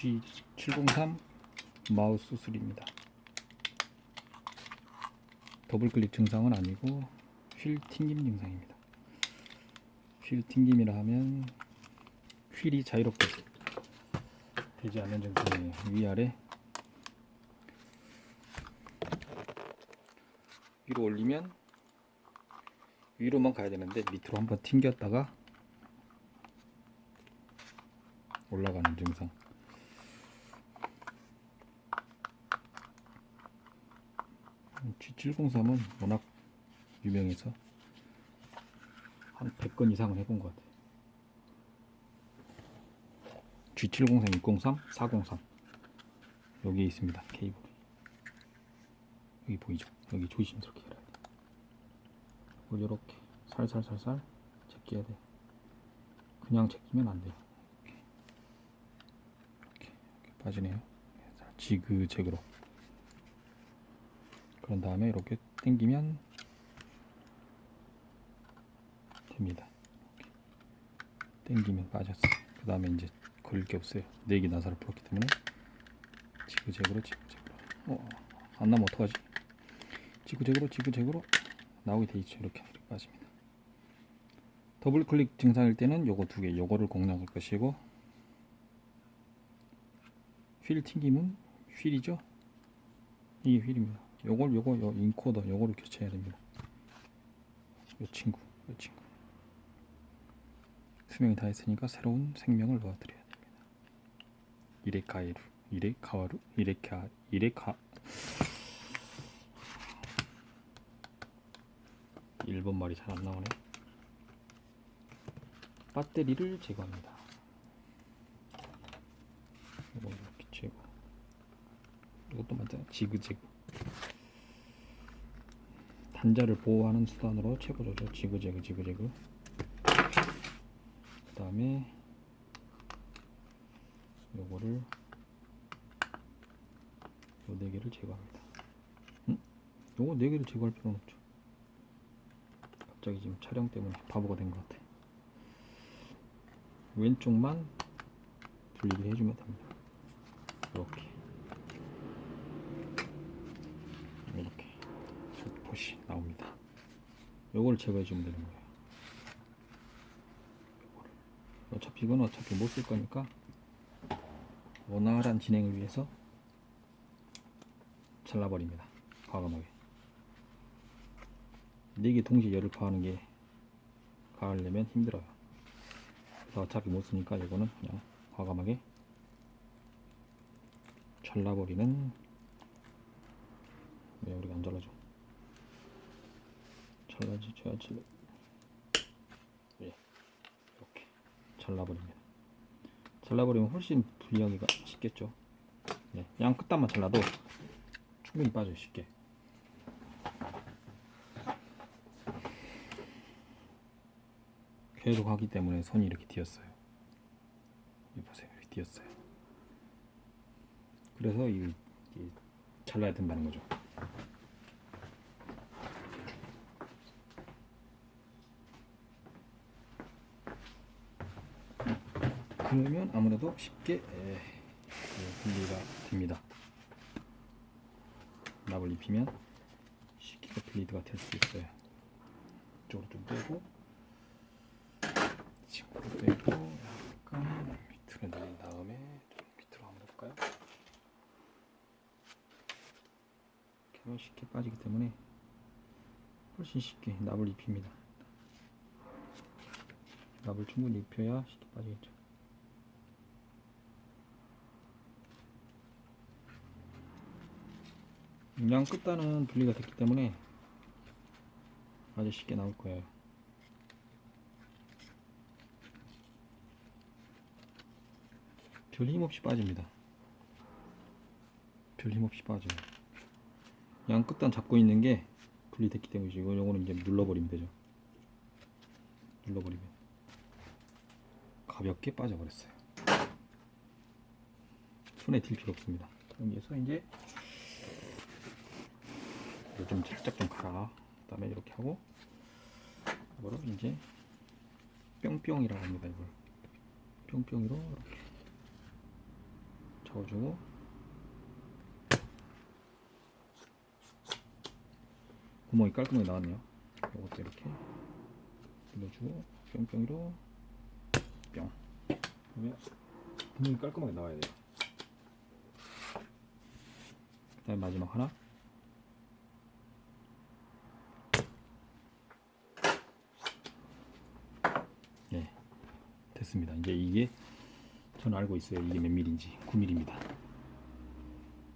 G703 마우스 술입니다. 더블 클릭 증상은 아니고 휠 튕김 증상입니다. 휠 튕김이라 하면 휠이 자유롭게 되지 않는 증상이에요. 위아래 위로 올리면 위로만 가야 되는데 밑으로 한번 튕겼다가 올라가는 증상. G703은 워낙 유명해서 한 100건 이상은 해본 것 같아요. G703, 603, 403 여기에 있습니다. 케이블이 여기 보이죠? 여기 조심스럽게 열어야 돼. 이렇게 살살살살 제껴야 돼. 그냥 제끼면 안 돼요. 이렇게, 이렇게 빠지네요. 지그재그로. 그런 다음에 이렇게 당기면 됩니다. 당기면 빠졌어요. 그 다음에 이제 걸릴 게 없어요. 네개 나사를 풀었기 때문에 지그재그로 지그재그로. 어, 안 나면 어떡하지? 지그재그로 지그재그로 나오게 돼 있죠. 이렇게, 이렇게 빠집니다. 더블 클릭 증상일 때는 요거 두 개, 요거를 공략할 것이고 휠 튕김은 휠이죠. 이게 휠입니다. 요걸 요거 요 인코더 요거를 교체해야 됩니다. 요 친구, 요 친구. 수명이 다 했으니까 새로운 생명을 넣어 드려야 됩니다. 이레카에루, 이레카와루, 이레카, 이레카. 일본 말이 잘 안 나오네. 배터리를 제거합니다. 이거 이렇게 제거. 이것도 마찬가지 지그재그. 단자를 보호하는 수단으로 최고 조절 지그재그 지그재그. 그 다음에 요거를 요네 개를 제거합니다. 응? 요거 네 개를 제거할 필요는 없죠. 갑자기 지금 촬영 때문에 바보가 된 것 같아. 왼쪽만 분리를 해주면 됩니다. 이렇게 살포시 나옵니다. 요걸 제거해 주면 되는 거예요. 어차피 이건 어차피 못 쓸 거니까 원활한 진행을 위해서 잘라버립니다. 과감하게. 네 개 동시에 열을 파하는 게 가하려면 힘들어요. 그래서 어차피 못 쓰니까 이거는 그냥 과감하게 잘라버리는 왜 우리가 안 잘라줘? 잘라줘야지. 예, 이렇게 잘라버립니다. 잘라버리면 훨씬 분리하기가 쉽겠죠. 네, 양 끝단만 잘라도 충분히 빠져요 쉽게. 계속 하기 때문에 손이 이렇게 뒤었어요. 이 보세요, 이렇게 뒤었어요. 그래서 이, 이 잘라야 된다는 거죠. 그러면 아무래도 쉽게 에, 그 분리가 됩니다. 납을 입히면 쉽게 분리가 될 수 있어요. 이쪽으로 좀 빼고 친구를 빼고 약간 밑으로 내린 다음에 좀 밑으로 한번 볼까요? 이렇게 쉽게 빠지기 때문에 훨씬 쉽게 납을 입힙니다. 납을 충분히 입혀야 쉽게 빠지겠죠. 양 끝단은 분리가 됐기 때문에 아주 쉽게 나올 거예요. 별 힘없이 빠집니다. 별 힘없이 빠져요. 양 끝단 잡고 있는 게 분리됐기 때문이죠. 이거 요거는 이제 눌러버리면 되죠. 눌러버리면 가볍게 빠져버렸어요. 손에 들 필요 없습니다. 여기에서 이제 좀 살짝 좀 갈아. 그 다음에 이렇게 하고 이거를 이제 뿅뿅이라고 합니다. 이걸 뿅뿅이로 이렇게 저어주고 구멍이 깔끔하게 나왔네요. 이것도 이렇게 눌러주고 뿅뿅이로 뿅. 그러면 구멍이 깔끔하게 나와야 돼요. 그 다음에 마지막 하나. 네, 됐습니다. 이제 이게 저는 알고 있어요. 이게 몇 밀인지 9밀입니다.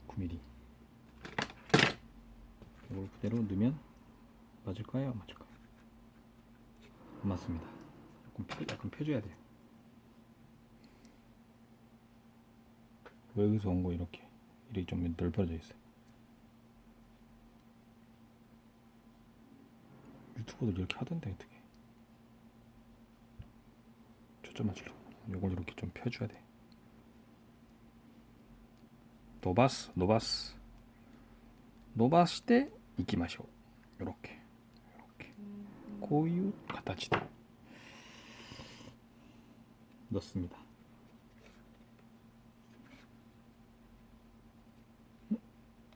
9mm. 이걸 그대로 넣으면 맞을까요? 안 맞을까요? 안 맞습니다. 약간, 펴, 약간 펴줘야 돼요. 여기서 온 거 이렇게 이렇게 좀 넓어져 있어요. 유튜버들 이렇게 하던데 어떻게? 초점 맞추려고 요걸 이렇게 좀 펴줘야 돼. 노바스, 노바스, 노바스 때 이기 마시오. 요렇게, 요렇게. 고유 가타치다. 넣습니다.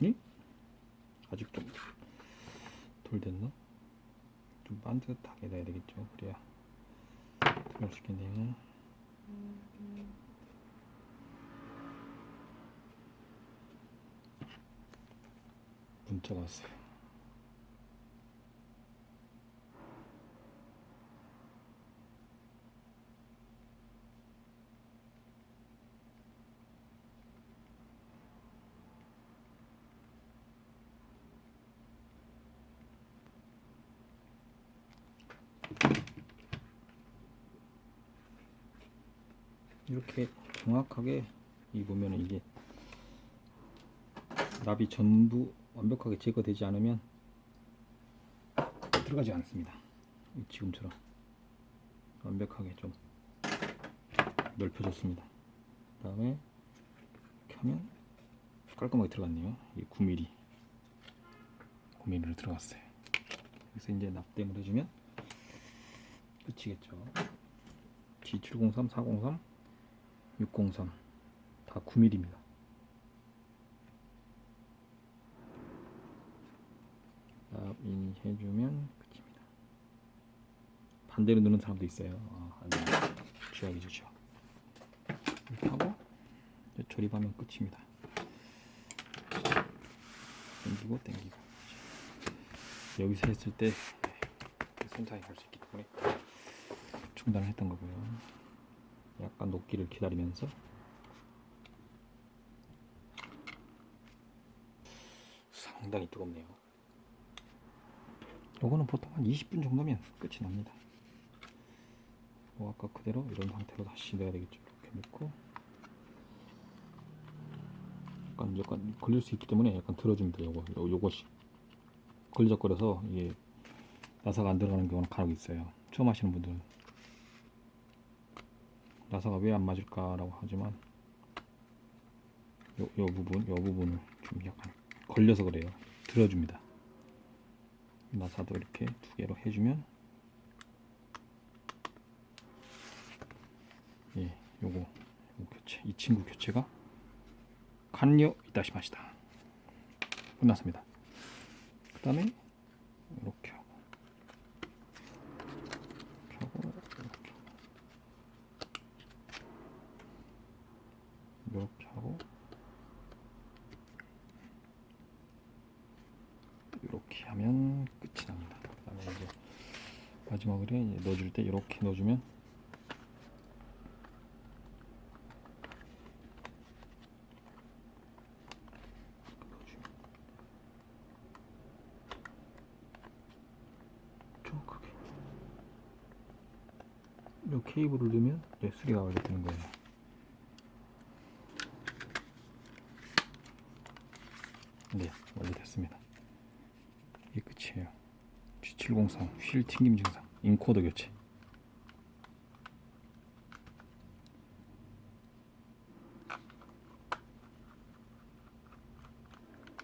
응? 아직 좀덜 됐나? 좀 반듯하게 돼야 되겠죠. 그래야 들어갈 수 있겠네요. 문자가 왔어요. 이렇게 정확하게 이 보면은 이게 납이 전부 완벽하게 제거되지 않으면 들어가지 않습니다. 지금처럼 완벽하게 좀 넓혀졌습니다. 그 다음에 이렇게 하면 깔끔하게 들어갔네요. 이 9mm 9mm로 들어갔어요. 그래서 이제 납땜을 해주면 끝이겠죠. G703, 403, 603 다 9mm입니다. 납인 해주면 끝입니다. 반대로 넣는 사람도 있어요. 아, 주죠. 이렇게 하고 조립하면 끝입니다. 당기고 당기고 여기서 했을 때 손상이 갈 수 있기 때문에 중단을 했던 거고요. 약간 녹기를 기다리면서 상당히 뜨겁네요. 요거는 보통 한 20분 정도면 끝이 납니다. 뭐 아까 그대로 이런 상태로 다시 넣어야 되겠죠. 이렇게 넣고 약간 약간 걸릴 수 있기 때문에 약간 들어줍니다. 요거 요, 요것이 걸리적거려서 이게 나사가 안 들어가는 경우는 간혹 있어요. 처음 하시는 분들은 나사가 왜 안 맞을까라고 하지만 요, 요 부분 요 부분을 좀 약간 걸려서 그래요. 들어줍니다. 나사도 이렇게 두 개로 해주면 예, 요거, 요거 교체 이 친구 교체가 간료 이다시 마시다 끝났습니다. 그 다음에 이렇게 하고 이렇게 하고 이렇게 하고 이렇게 하면 끝이 납니다. 그다음에 이제 마지막으로 이제 넣어줄 때 이렇게 넣어주면 좀 크게 이 케이블을 넣으면 이제 수리가 완료 되는 거예요. 네, 완료됐습니다. 이게 끝이에요. G703 휠 튕김 증상 인코더 교체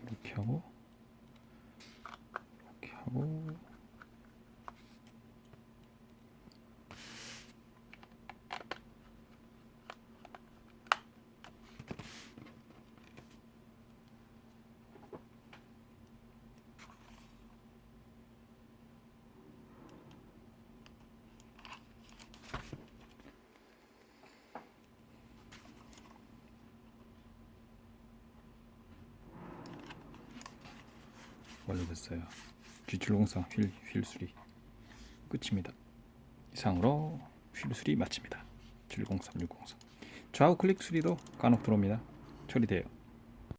이렇게 하고 이렇게 하고 완료됐어요. G704 휠, 휠 수리 끝입니다. 이상으로 휠 수리 마칩니다. 703, 603 좌우 클릭 수리도 간혹 들어옵니다. 처리돼요.